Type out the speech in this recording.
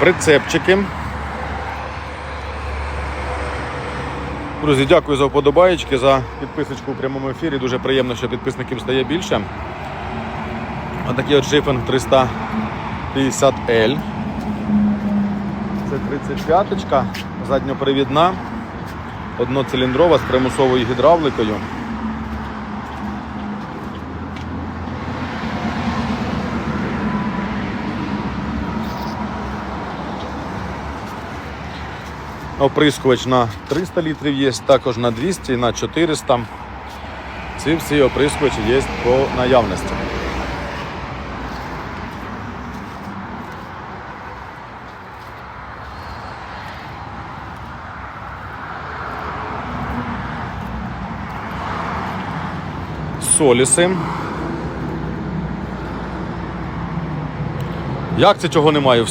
Прицепчики. Друзі, дякую за вподобаєчки, за підписочку у прямому ефірі. Дуже приємно, що підписників стає більше. Отакий от шифен 350L. Це 35-ка, задньопривідна, одноциліндрова з примусовою гідравликою. Оприскувач на 300 літрів є, також на 200, на 400. Ці всі оприскувачі є по наявності. Соліси. Як це чого немає?